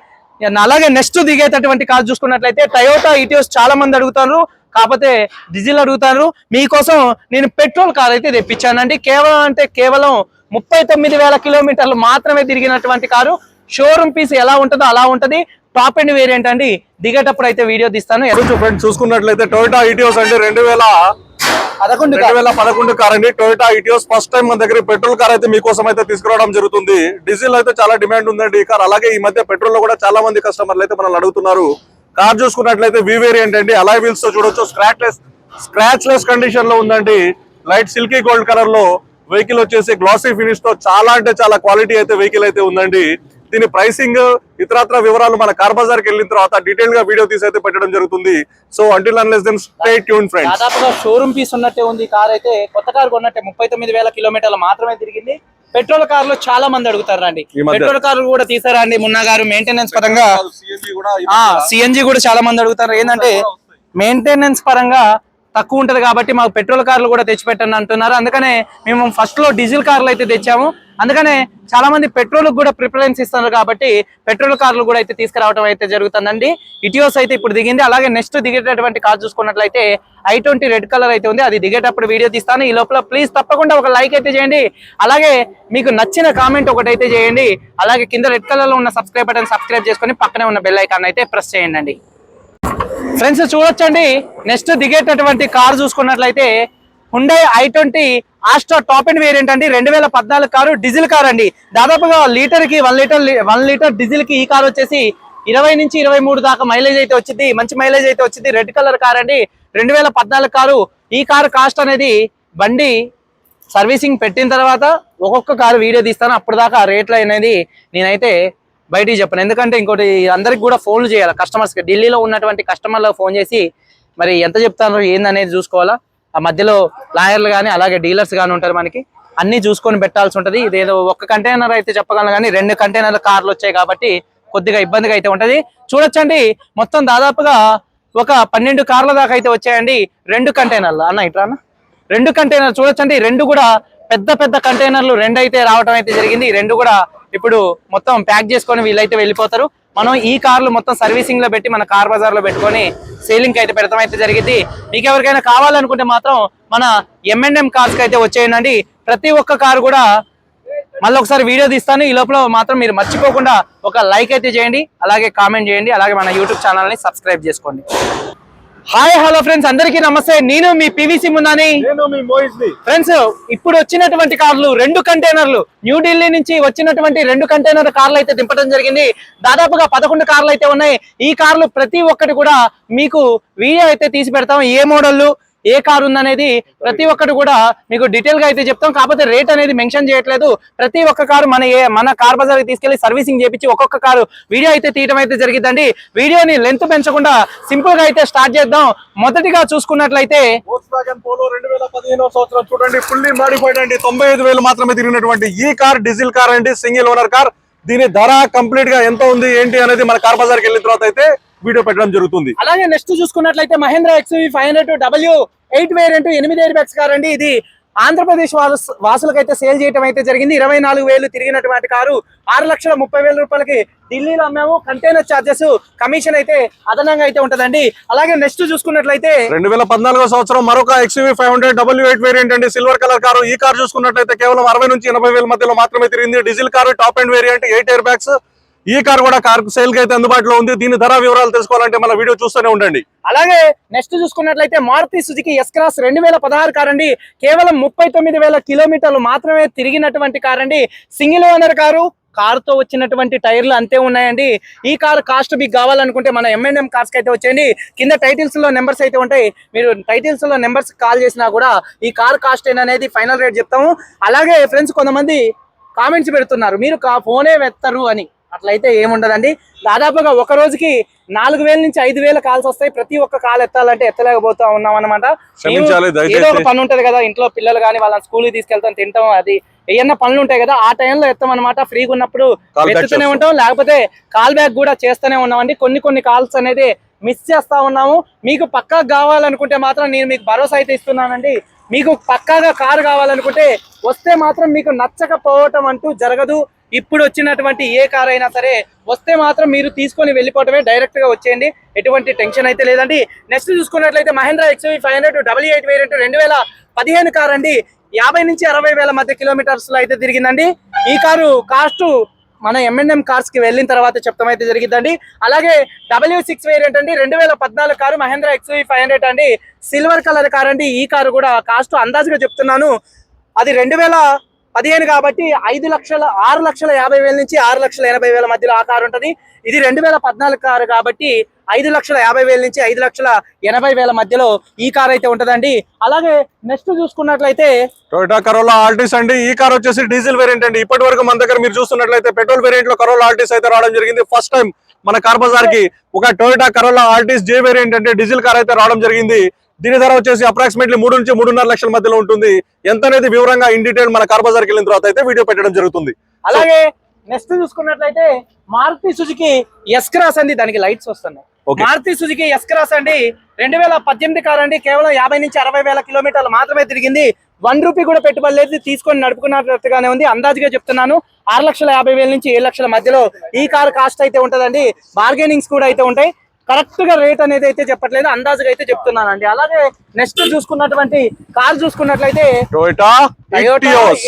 అలాగే నెక్స్ట్ దిగేటటువంటి కార్ చూసుకున్నట్లయితే టయోటా ఇటియోస్ చాలా మంది అడుగుతారు. కాకపోతే డీజిల్ అడుగుతారు. మీకోసం నేను పెట్రోల్ కార్ అయితే తెప్పించానండి. కేవలం అంటే కేవలం ముప్పై తొమ్మిది వేల కిలోమీటర్లు మాత్రమే తిరిగినటువంటి కారు. షోరూమ్ పీస్ ఎలా ఉంటుందో అలా ఉంటది. టాప్ అండ్ వేరియంట్ అండి దిగేటప్పుడు అయితే వీడియో తీస్తాను. ఫ్రెండ్స్ చూసుకున్నట్లయితే టొయోటా ఇటియోస్ అంటే రెండు వేల పదకొండు రెండు వేల పదకొండు కార్ అండి. టొయోటా ఇటియోస్ ఫస్ట్ టైం మన దగ్గర పెట్రోల్ కార్ అయితే మీకోసం అయితే తీసుకురావడం జరుగుతుంది. డీజిల్ అయితే చాలా డిమాండ్ ఉందండి ఈ కార్ అలాగే ఈ మధ్య పెట్రోల్లో కూడా చాలా మంది కస్టమర్లు అయితే మనల్ని అడుగుతున్నారు. కార్ చూసుకున్నట్లయితే వి వేరియంట్ అండి. అలాయ్ వీల్స్తో చూడొచ్చు. స్క్రాచ్ లెస్ స్క్రాచ్ లెస్ కండిషన్లో ఉందండి. లైట్ సిల్కీ గోల్డ్ కలర్లో వెహికల్ వచ్చేసి గ్లాసీ ఫినిష్తో చాలా అంటే చాలా క్వాలిటీ అయితే వెహికల్ అయితే ఉందండి. దీని ప్రైసింగ్ ఇతరత్ర వివరాలు మన కార్ బజార్కి వెళ్ళిన తర్వాత డీటెయిల్గా వీడియో తీసి అయితే పెట్టడం జరుగుతుంది. So until unless then stay tune friends దాదాపుగా షోరూమ్ పీస్ ఉన్నట్టే ఉంది ఈ కార్ అయితే. కొత్త కార్ కొన్నట్టే ముప్పై తొమ్మిది వేల కిలోమీటర్లు మాత్రమే తిరిగింది. పెట్రోల్ కార్లు చాలా మంది అడుగుతారు అండి. పెట్రోల్ కార్లు కూడా తీసారా అండి మున్నా గారు? మెయింటెనెన్స్ పరంగా సిఎన్జి కూడా చాలా మంది అడుగుతారు. ఏంటంటే మెయింటెనెన్స్ పరంగా తక్కువ ఉంటది కాబట్టి మాకు పెట్రోల్ కార్లు కూడా తెచ్చిపెట్టండి అంటున్నారు. అందుకనే మేము ఫస్ట్లో డీజిల్ కార్లు అయితే తెచ్చాము. అందుకనే చాలా మంది పెట్రోల్ కూడా ప్రిఫరెన్స్ ఇస్తున్నారు కాబట్టి పెట్రోల్ కార్లు కూడా అయితే తీసుకురావడం అయితే జరుగుతుందండి. ఇటియోస్ అయితే ఇప్పుడు దిగింది. అలాగే నెక్స్ట్ దిగేటటువంటి కార్ చూసుకున్నట్లయితే ఐ ట్వంటీ రెడ్ కలర్ అయితే ఉంది. అది దిగేటప్పుడు వీడియో తీస్తాను. ఈ లోపల ప్లీజ్ తప్పకుండా ఒక లైక్ అయితే చేయండి. అలాగే మీకు నచ్చిన కామెంట్ ఒకటి అయితే చేయండి. అలాగే కింద రెడ్ కలర్లో ఉన్న సబ్స్క్రైబ్ బటన్ సబ్స్క్రైబ్ చేసుకొని పక్కనే ఉన్న బెల్ ఐకాన్ అయితే ప్రెస్ చేయండి ఫ్రెండ్స్ చూడొచ్చండి. నెక్స్ట్ దిగేటటువంటి కార్ చూసుకున్నట్లయితే Hyundai I twenty Asta top end variant అండి. రెండు వేల పద్నాలుగు కారు డీజిల్ కార్ అండి. దాదాపుగా లీటర్కి వన్ లీటర్ వన్ లీటర్ డీజిల్కి ఈ కార్ వచ్చేసి ఇరవై నుంచి ఇరవై మూడు దాకా మైలేజ్ అయితే వచ్చింది. మంచి మైలేజ్ అయితే వచ్చింది. రెడ్ కలర్ కార్ అండి. రెండు వేల పద్నాలుగు కారు ఈ కారు కాస్ట్ అనేది బండి సర్వీసింగ్ పెట్టిన తర్వాత ఒక్కొక్క కారు వీడియో తీస్తాను. అప్పుడు దాకా రేట్లు అనేది నేనైతే బయటికి చెప్పను. ఎందుకంటే ఇంకోటి అందరికి కూడా ఫోన్లు చేయాలి. కస్టమర్స్కి ఢిల్లీలో ఉన్నటువంటి కస్టమర్లకు ఫోన్ చేసి మరి ఎంత చెప్తారో ఏందనేది చూసుకోవాలా? మధ్యలో లాయర్లు కానీ అలాగే డీలర్స్ కానీ ఉంటారు మనకి. అన్ని చూసుకొని పెట్టాల్సి ఉంటుంది. ఇదేదో ఒక్క కంటైనర్ అయితే చెప్పగలను కానీ రెండు కంటైనర్లు కార్లు వచ్చాయి కాబట్టి కొద్దిగా ఇబ్బందిగా అయితే ఉంటది. చూడొచ్చండి మొత్తం దాదాపుగా ఒక పన్నెండు కార్ల దాకా అయితే వచ్చాయండి. రెండు కంటైనర్లు అన్న ఇట్లా అన్న? రెండు కంటైనర్ చూడొచ్చండి రెండు కూడా పెద్ద పెద్ద కంటైనర్లు రెండు అయితే రావడం అయితే జరిగింది. రెండు కూడా ఇప్పుడు మొత్తం ప్యాక్ చేసుకొని వీళ్ళైతే వెళ్ళిపోతారు. మనం ఈ కార్లు మొత్తం సర్వీసింగ్లో పెట్టి మన కార్ బజార్లో పెట్టుకొని సేలింగ్ అయితే పెడతాం అయితే జరిగింది. మీకు ఎవరికైనా కావాలనుకుంటే మాత్రం మన ఎంఎన్ఎం కార్స్కి అయితే వచ్చేయండి. ప్రతి ఒక్క కారు కూడా మళ్ళీ ఒకసారి వీడియో తీస్తాను. ఈ లోపల మాత్రం మీరు మర్చిపోకుండా ఒక లైక్ అయితే చేయండి అలాగే కామెంట్ చేయండి అలాగే మన యూట్యూబ్ ఛానల్ని సబ్స్క్రైబ్ చేసుకోండి. హాయ్ హలో ఫ్రెండ్స్ అందరికీ నమస్తే. నేను మీ పివిసి మున్నాని. నేను మీ మోయిస్ని ఫ్రెండ్స్ ఇప్పుడు వచ్చినటువంటి కార్లు రెండు కంటైనర్లు. న్యూఢిల్లీ నుంచి వచ్చినటువంటి రెండు కంటైనర్ కార్లు అయితే దింపడం జరిగింది. దాదాపుగా పదకొండు కార్లు అయితే ఉన్నాయి. ఈ కార్లు ప్రతి ఒక్కటి కూడా మీకు వీడియో అయితే తీసి పెడతాం. ఏ మోడల్ ఏ కార్ ఉందనేది ప్రతి ఒక్కటి కూడా మీకు డీటెయిల్గా అయితే చెప్తాం. కాకపోతే రేట్ అనేది మెన్షన్ చేయట్లేదు. ప్రతి ఒక్క కారు మన ఏ మన కార్ బజార్ తీసుకెళ్ళి సర్వీసింగ్ చేపించి ఒక్కొక్క కారు వీడియో అయితే తీయడం అయితే జరిగిందండి వీడియోని లెంత్ పెంచకుండా సింపుల్గా అయితే స్టార్ట్ చేద్దాం. మొదటిగా చూసుకున్నట్లయితే రెండు వేల సంవత్సరం చూడండి ఫుల్లీ మాడిఫైడ్ అండి. తొంభై ఐదు వేలు మాత్రమే తిరిగినటువంటి ఈ కార్ డీజిల్ కార్ అండి సింగిల్ ఓనర్ కార్. దీని ధర కంప్లీట్గా ఎంత ఉంది ఏంటి అనేది మన కార్ బజార్కి వెళ్ళిన తర్వాత అయితే వీడియో పెట్టడం జరుగుతుంది. అలాగే నెక్స్ట్ చూసుకున్నట్లయితే Mahindra XV five hundred W eight variant ఎనిమిది ఎయిర్ బ్యాగ్స్ కార్ అండి ఇది ఆంధ్రప్రదేశ్ వాసు వాసులకైతే సేల్ చేయడం అయితే జరిగింది. ఇరవై నాలుగు వేలు తిరిగినటువంటి కారు ఆరు లక్షల ముప్పై వేల రూపాయలకి ఢిల్లీలో అమ్మాము. కంటైనర్ చార్జెస్ కమిషన్ అయితే అదనంగా అయితే ఉంటదండి. అలాగే నెక్స్ట్ చూసుకున్నట్లయితే రెండు వేల పద్నాలుగో సంవత్సరం మరొక XUV five hundred W eight variant అండి. Silver colour car. ఈ కార్ చూసుకున్నట్లయితే కేవలం అరవై నుంచి ఎనభై వేల మధ్యలో మాత్రమే తిరిగింది. Diesel car top end variant eight air bags ఈ కార్ కూడా కార్ సేల్కి అయితే అందుబాటులో ఉంది. దీని ధర వివరాలు తెలుసుకోవాలంటే మన వీడియో చూస్తూనే ఉండండి. అలాగే నెక్స్ట్ చూసుకున్నట్లయితే మారుతి సుజుకి ఎస్ క్రాస్ రెండు వేల పదహారు కార్ అండి. కేవలం ముప్పై తొమ్మిది వేల కిలోమీటర్లు మాత్రమే తిరిగినటువంటి కార్ అండి. సింగిల్ ఓనర్ కారు తో వచ్చినటువంటి టైర్లు అంతే ఉన్నాయండి. ఈ కార్ కాస్ట్ మీకు కావాలనుకుంటే మన M&M ఎంఎన్ఎం కార్స్ అయితే వచ్చేయండి. కింద టైటిల్స్లో నెంబర్స్ అయితే ఉంటాయి. మీరు టైటిల్స్లో నెంబర్స్ కాల్ చేసినా కూడా ఈ కార్ కాస్ట్ అనేది ఫైనల్ రేట్ చెప్తాము. అలాగే ఫ్రెండ్స్ కొంతమంది కామెంట్స్ పెడుతున్నారు. మీరు కా ఫోనే వెత్తరు అని. అట్లయితే ఏముండదండి. దాదాపుగా ఒక రోజుకి నాలుగు వేల నుంచి ఐదు వేల కాల్స్ వస్తాయి. ప్రతి ఒక్క కాల్ ఎత్తాలంటే ఎత్తలేకపోతా ఉన్నాం అనమాట. ఏదో ఒక పని ఉంటది కదా ఇంట్లో పిల్లలు కానీ వాళ్ళని స్కూల్కి తీసుకెళ్తాం తింటాం అది ఏమన్నా పనులు ఉంటాయి కదా ఆ టైంలో ఎత్తాం అనమాట ఫ్రీగా ఉన్నప్పుడు ఎత్తుతూనే. ఉంటాం. లేకపోతే కాల్ బ్యాక్ కూడా చేస్తూనే ఉన్నామండి. కొన్ని కొన్ని కాల్స్ అనేది మిస్ చేస్తా ఉన్నాము. మీకు పక్కా కావాలనుకుంటే మాత్రం నేను మీకు భరోసా అయితే ఇస్తున్నానండి. మీకు పక్కాగా కారు కావాలనుకుంటే వస్తే మాత్రం మీకు నచ్చకపోవటం అంటూ జరగదు. ఇప్పుడు వచ్చినటువంటి ఏ కార్ అయినా సరే వస్తే మాత్రం మీరు తీసుకొని వెళ్ళిపోవటమే డైరెక్ట్గా వచ్చేయండి. ఎటువంటి టెన్షన్ అయితే లేదండి. నెక్స్ట్ చూసుకున్నట్లయితే Mahindra XV five hundred W eight variant రెండు వేల పదిహేను కార్ అండి. యాభై నుంచి అరవై వేల మధ్య కిలోమీటర్స్లో అయితే తిరిగిందండి. ఈ కారు కాస్ట్ మన ఎంఎన్ఎం కార్స్కి వెళ్ళిన తర్వాత చెప్తాం అయితే జరిగిందండి అలాగే డబ్ల్యూ సిక్స్ వేరియంట్ అండి. రెండు వేల పద్నాలుగు car Mahindra XV five hundred అండి. సిల్వర్ కలర్ కార్ అండి. ఈ కారు కూడా కాస్ట్ అందాజుగా చెప్తున్నాను. అది రెండు వేల పదిహేను కాబట్టి ఐదు లక్షల ఆరు లక్షల యాభై వేల నుంచి ఆరు లక్షల ఎనభై వేల మధ్యలో ఆ కారు ఉంటుంది. ఇది రెండు వేల పద్నాలుగు కారు కాబట్టి ఐదు లక్షల యాభై వేల నుంచి ఐదు లక్షల ఎనభై వేల మధ్యలో ఈ కార్ అయితే ఉంటదండి. అలాగే నెక్స్ట్ చూసుకున్నట్లయితే టొయోటా కరోలా ఆల్టిస్ అండి. ఈ కార్ వచ్చేసి డీజిల్ వేరియంట్ అండి. ఇప్పటి వరకు మన దగ్గర మీరు చూస్తున్నట్లయితే పెట్రోల్ వేరియంట్లో కరోలా ఆల్టిస్ అయితే రావడం జరిగింది. ఫస్ట్ టైం మన కార్ బజార్కి ఒక Toyota Corolla Altis J variant అంటే డీజిల్ కార్ అయితే రావడం జరిగింది. దీని ధర వచ్చేసి అప్రాక్సిమేట్లీ మూడు నుంచి మూడున్నర లక్షల మధ్యలో ఉంటుంది. ఎంత అనేది వివరంగా ఇన్ డీటెయిల్ మన కార్ బజార్కి వెళ్ళిన తర్వాత అయితే వీడియో పెట్టడం జరుగుతుంది. అలాగే నెక్స్ట్ చూసుకున్నట్లయితే మారుతి సుజుకి ఎస్ క్రాస్ అండి దానికి లైట్స్ వస్తున్నాయి. మారుతి సుజుకి ఎస్ క్రాస్ అండి రెండు వేల పద్దెనిమిది కార్ అండి కేవలం యాభై నుంచి అరవై వేల కిలోమీటర్లు మాత్రమే తిరిగింది. వన్ రూపీ కూడా పెట్టుబడి లేదు. తీసుకొని నడుపుకున్నట్టుగానే ఉంది. అందాజుగా చెప్తున్నాను. ఆరు లక్షల యాభై వేల నుంచి ఏడు లక్షల మధ్యలో ఈ కార్ కాస్ట్ అయితే ఉంటదండి. బార్గెనింగ్స్ కూడా అయితే ఉంటాయి. కరెక్ట్గా రేట్ అనేది అయితే చెప్పట్లేదు అందాజుగా అయితే చెప్తున్నానండి. అలాగే నెక్స్ట్ చూసుకున్నటువంటి కార్ చూసుకున్నట్లయితే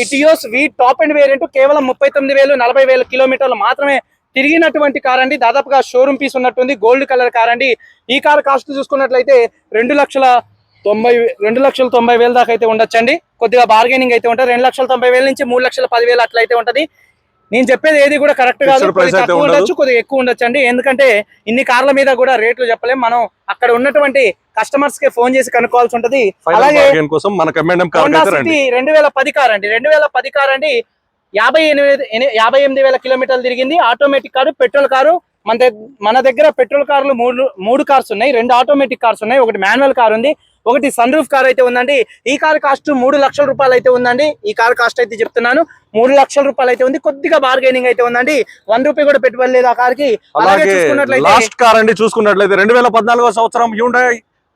Etios V top end variant కేవలం ముప్పై తొమ్మిది వేలు నలభై వేల కిలోమీటర్లు మాత్రమే తిరిగినటువంటి కార్ అండి. దాదాపుగా షోరూమ్ పీస్ ఉన్నట్టుంది గోల్డ్ కలర్ కార్ అండి. ఈ కార్ కాస్ట్ చూసుకున్నట్లయితే రెండు లక్షల తొంభై రెండు లక్షల తొంభై వేల దాకా అయితే ఉండొచ్చండి. కొద్దిగా బార్గెనింగ్ అయితే ఉంటుంది. రెండు లక్షల తొంభై వేల నుంచి మూడు లక్షల పదివేలు అట్లా అయితే ఉంటది. నేను చెప్పేది ఏది కూడా కరెక్ట్ కాదు. తక్కువ. ఉండొచ్చు కొద్దిగా ఎక్కువ ఉండొచ్చు అండి. ఎందుకంటే ఇన్ని కార్ల మీద కూడా రేట్లు చెప్పలేం. మనం అక్కడ ఉన్నటువంటి కస్టమర్స్కి ఫోన్ చేసి కనుక్కోవాల్సి ఉంటది. అలాగే రండి. వేల పది కార్ అండి. రెండు వేల పది కార్ అండి. యాభై ఎనిమిది ఎని- యాభై ఎనిమిది వేల కిలోమీటర్లు తిరిగింది. Automatic car petrol car. మన మన దగ్గర పెట్రోల్ కార్లు మూడు మూడు కార్స్ ఉన్నాయి. రెండు ఆటోమేటిక్ కార్స్ ఉన్నాయి. ఒకటి మాన్యువల్ కార్ ఉంది. ఒకటి సన్ రూఫ్ కార్ అయితే ఉందండి. ఈ కార్ కాస్ట్ మూడు లక్షల రూపాయలు అయితే ఉందండి. ఈ కార్ కాస్ట్ అయితే చెప్తున్నాను. మూడు లక్షల రూపాయలు అయితే ఉంది. కొద్దిగా బార్గెనింగ్ అయితే ఉందండి. వన్ రూపీ కూడా పెట్టుబడి లేదు ఆ కార్కి అలాగే లాస్ట్ కార్ అండి చూసుకున్నట్లయితే రెండు వేల పద్నాలుగో సంవత్సరం Hyundai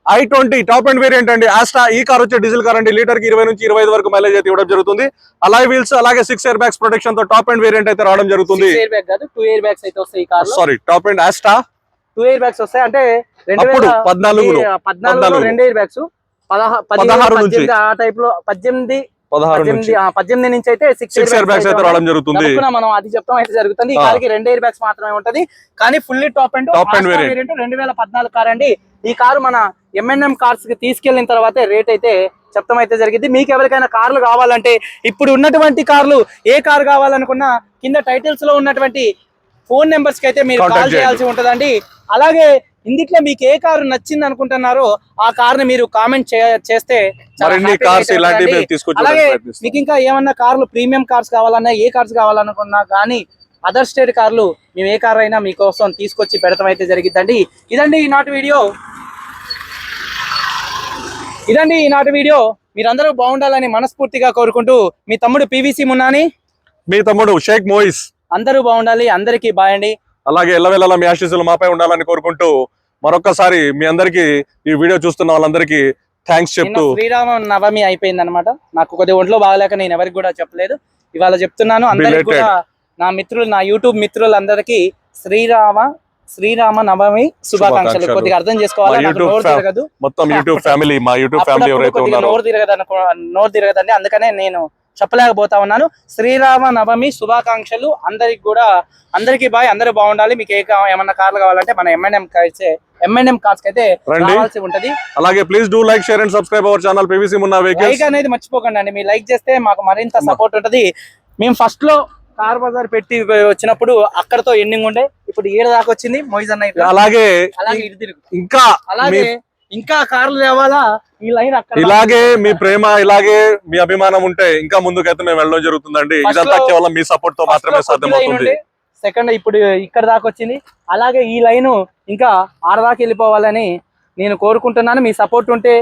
i twenty top end variant అండి. ఆస్టా ఈ కార్ వచ్చే డీజిల్ కార్ అండి. లీటర్కి ఇరవై నుంచి ఇరవై ఐదు వరకు మైలేజ్ అయితే ఇవ్వడం జరుగుతుంది. అలాగే వీల్స్ అలాగే సిక్స్ ఇయర్ బ్యాగ్స్ ప్రొటెక్షన్తో టాప్ అండ్ వేరియంట్ అయితే రావడం జరుగుతుంది. Sorry top end Asta two air bags వస్తాయి. అంటే రెండు వేల పద్నాలుగులో, ఈ, పద్నాలుగులో పద్నాలుగు. రెండు ఎయిర్ బ్యాగ్స్ పదహారు ఆ టైప్లో పద్దెనిమిది పద్దెనిమిది నుంచి. ఆ, పద్దెనిమిది నుంచి అయితే సిక్స్ ఇయర్ బ్యాగ్స్ అయితే రావడం జరుగుతుంది. మనం అది చెప్తాం అయితే జరుగుతుంది. ఈ ఆ. కార్కి రెండు ఎయిర్ బ్యాగ్స్ మాత్రమే ఉంటది. కానీ ఫుల్లీ టాప్ అండ్ variant. రెండు వేల పద్నాలుగు కార్ అండి. ఈ కారు మన ఎంఎన్ఎం కార్స్కి తీసుకెళ్ళిన తర్వాత రేట్ అయితే చెప్తాం అయితే జరిగింది. మీకు ఎవరికైనా కార్లు కావాలంటే ఇప్పుడు ఉన్నటువంటి కార్లు ఏ కార్ కావాలనుకున్నా కింద టైటిల్స్లో ఉన్నటువంటి ఫోన్ నెంబర్స్కి అయితే మీరు కాల్. చేయాల్సి ఉంటదండి. అలాగే ఇందుట్లో మీకు ఏ కారు నచ్చింది అనుకుంటున్నారో ఆ కార్ని మీరు కామెంట్ చేస్తే అలాగే మీకు ఇంకా ఏమన్నా కార్లు ప్రీమియం కార్స్ కావాలన్నా ఏ కార్స్ కావాలనుకున్నా కానీ అదర్ స్టేట్ కార్లు మేము ఏ కార్ అయినా మీకోసం తీసుకొచ్చి పెడతాం అయితే జరిగిద్దండి. ఇదండి ఈనాటి వీడియో. ఇదండి ఈనాటి వీడియో. మీరందరూ బాగుండాలని మనస్ఫూర్తిగా కోరుకుంటూ మీ తమ్ముడు పివిసి మున్నాని. మీ తమ్ముడు షేక్ మోయిస్. అందరూ బాగుండాలి అందరికీ బాయ్ అండి. అలాగే ఎల్లవెల్లలా మీ ఆశీస్సులు మాపై ఉండాలని కోరుకుంటూ మరొకసారి మీ అందరికి ఈ వీడియో చూస్తున్న వాళ్ళందరికీ థ్యాంక్స్ చెప్తూ శ్రీరామ నవమి అయిపోయింది అనమాట నాకు కొద్దిగా ఒంట్లో బాగలేక నేను ఎవరికి కూడా చెప్పలేదు. ఇవాళ చెప్తున్నాను అందరికి. కూడా నా మిత్రులు నా యూట్యూబ్ మిత్రులందరికీ శ్రీరామ శ్రీరామ నవమి శుభాకాంక్షలు. కొద్దిగా అర్థం చేసుకోవాలి? నోరు తిరగదు. మొత్తం యూట్యూబ్ ఫ్యామిలీ మా యూట్యూబ్ ఫ్యామిలీ అప్పుడప్పుడు ఎవరైతే కొద్దిగా ఉన్నారో. నోరు తిరగదు అనుకో నోరు తిరగదండి. అందుకనే నేను చెప్పలేకపోతా ఉన్నాను. శ్రీరామ నవమి శుభాకాంక్షలు. అందరికి కూడా అందరికీ బాయ్ అందరూ బాగుండాలి. మీకు ఏ ఏమన్నా కార్లు కావాలంటే మన ఎంఎన్ఎం అయితే ఎంఎన్ఎం కార్స్ అయితే. రావాల్సి ఉంటది. అలాగే please do like share and subscribe our channel PVC vehicles like అనేది మర్చిపోకండి అండి. మీరు లైక్ చేస్తే మాకు మరింత సపోర్ట్ ఉంటది. మేము ఫస్ట్లో కార్ బజార్ పెట్టి వచ్చినప్పుడు అక్కడతో ఎండింగ్ ఉండే. ఇప్పుడు ఏడు దాకా వచ్చింది మోయిజ్ అన్న. అలాగే అలాగే ఇటు తిరుగు. ఇంకా అలాగే ఇంకా కార్లు తేవాలా ఈ లైన్ అక్కడ ఇలాగే మీ ప్రేమ ఇలాగే మీ అభిమానం ఉంటే ఇంకా ముందుకైతే మేము వెళ్ళడం జరుగుతుందండి. ఇదంతా కేవలం మీ సపోర్ట్తో మాత్రమే సాధ్యమవుతుంది. సెకండ్ ఇప్పుడు ఇక్కడ దాకా వచ్చింది. అలాగే ఈ లైన్ ఇంకా ఆడ దాకా వెళ్ళిపోవాలని నేను కోరుకుంటున్నాను. మీ సపోర్ట్ ఉంటే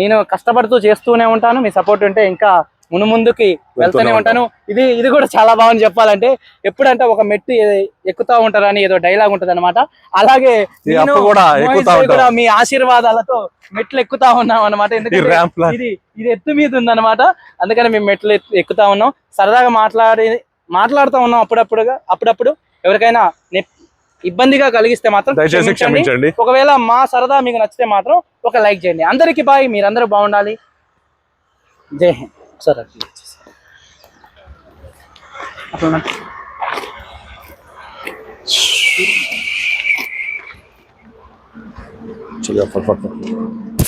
నేను కష్టపడుతూ చేస్తూనే ఉంటాను. మీ సపోర్ట్ ఉంటే ఇంకా మును ముందుకి వెళ్తూనే ఉంటాను. ఇది ఇది కూడా చాలా బాగుంది చెప్పాలంటే. ఎప్పుడంటే ఒక మెట్టు ఎక్కుతా ఉంటారని ఏదో డైలాగ్ ఉంటది అనమాట అలాగే కూడా మీ ఆశీర్వాదాలతో మెట్లు ఎక్కుతా ఉన్నాం అనమాట ఎందుకంటే. ఇది ఇది ఎత్తు మీద ఉందన్నమాట. అందుకని మేము మెట్లు ఎక్కుతా ఉన్నాం. సరదాగా మాట్లాడి మాట్లాడుతూ ఉన్నాం అప్పుడప్పుడుగా అప్పుడప్పుడు ఎవరికైనా ఇబ్బందిగా కలిగిస్తే మాత్రం. క్షమించండి. ఒకవేళ మా సరదా మీకు నచ్చితే మాత్రం ఒక లైక్ చేయండి. అందరికీ బాయ్. మీరందరూ బాగుండాలి. జై హింద్. సరే అట్లా చలో, ఫట్ ఫట్ ఫట్.